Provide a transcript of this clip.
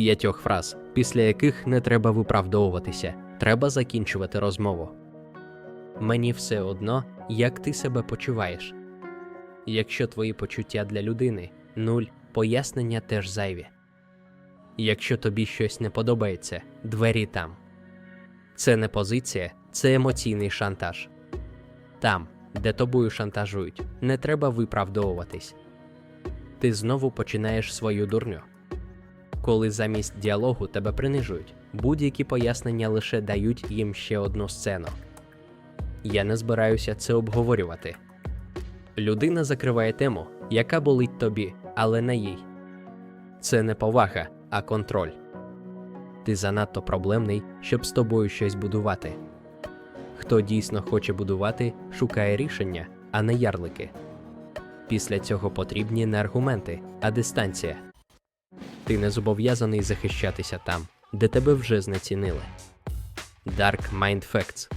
П'ятьох фраз, після яких не треба виправдовуватися, треба закінчувати розмову. Мені все одно, як ти себе почуваєш. Якщо твої почуття для людини нуль, пояснення теж зайві. Якщо тобі щось не подобається, двері там. Це не позиція, це емоційний шантаж. Там, де тобою шантажують, не треба виправдовуватись. Ти знову починаєш свою дурню. Коли замість діалогу тебе принижують, будь-які пояснення лише дають їм ще одну сцену. Я не збираюся це обговорювати. Людина закриває тему, яка болить тобі, але не їй. Це не повага, а контроль. Ти занадто проблемний, щоб з тобою щось будувати. Хто дійсно хоче будувати, шукає рішення, а не ярлики. Після цього потрібні не аргументи, а дистанція. Ти не зобов'язаний захищатися там, де тебе вже знецінили. Dark Mind Facts